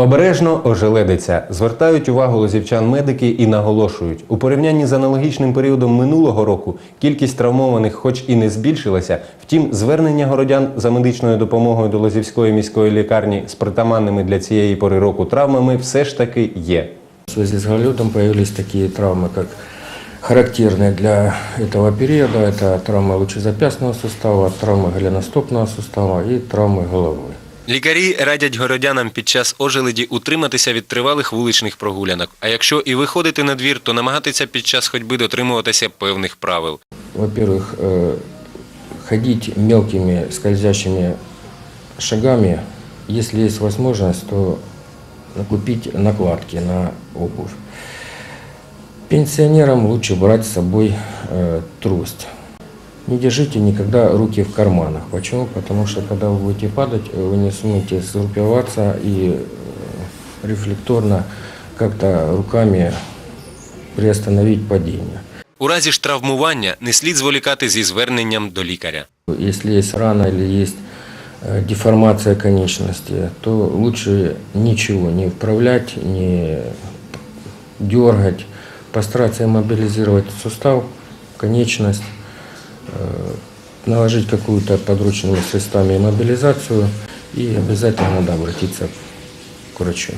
Обережно ожеледиться. Звертають увагу лозівчан медики і наголошують, у порівнянні з аналогічним періодом минулого року кількість травмованих, хоч і не збільшилася, втім, звернення городян за медичною допомогою до Лозівської міської лікарні з притаманними для цієї пори року травмами все ж таки є. В связи с гололедом появились такие травмы, как характерные для этого периода. Это травма лучезапястного сустава, травма голеностопного сустава и травмы головы. Лікарі радять городянам під час ожеледі утриматися від тривалих вуличних прогулянок. А якщо і виходити на двір, то намагатися під час ходьби дотримуватися певних правил. Во-первых, э, ходить мелкими скользящими шагами, если есть возможность, то купить накладки на обувь. Пенсионерам лучше брать с собой э, трость. Не держите никогда руки в карманах. Почему? Потому что когда вы будете падать, вы не сумеете сгруппироваться и э, рефлекторно как-то руками приостановить падение. У разі ж травмування не слід зволікати зі зверненням до лікаря. Если есть рана или есть э, деформация конечности, то лучше ничего не вправлять, не дергать, постараться иммобилизировать сустав, конечность, э, наложить какую-то подручными средствами мобилизацию и обязательно надо обратиться к врачу.